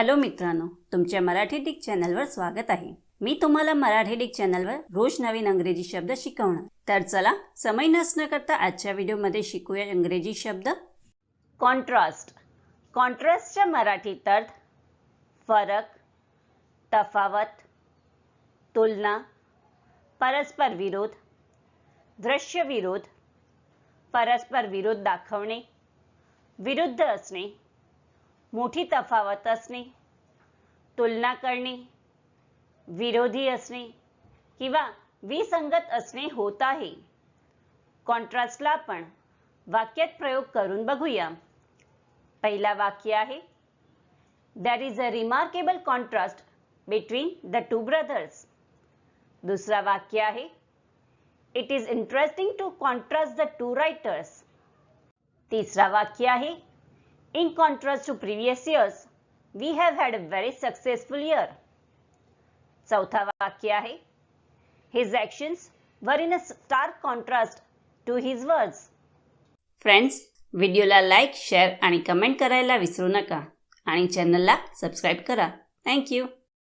Hello मित्रांनो तुमच्या Marathi Dick चॅनलवर स्वागत आहे. मी तुम्हाला मराठी डिक चॅनलवर रोज नवीन अंग्रेजी शब्द शिकवणार. तर चला समय नसणं करता आजच्या व्हिडिओमध्ये शिकूया इंग्रजी शब्द. कॉन्ट्रास्ट. कॉन्ट्रास्टच्या मराठीत अर्थ फरक तफावत तुलना परस्पर विरोध दृश्य विरोध परस्पर विरोध दाखवणे विरुद्ध असणे मोठी तफावत असणे तुलना करणे विरोधी असणे किंवा विसंगत असणे होत आहे. कॉन्ट्रास्टला आपण वाक्यात प्रयोग करून बघूया. पहिला वाक्य आहे there is a remarkable contrast between the two brothers दुसरा वाक्य आहे it is interesting to contrast the two writers तिसरा वाक्य आहे In contrast to previous years, we have had a very successful year. चौथा वाक्य आहे His actions were in a stark contrast to his words. Friends व्हिडिओला like share आणि comment करायला विसरू नका आणि चॅनलला सबस्क्राईब करा थँक्यू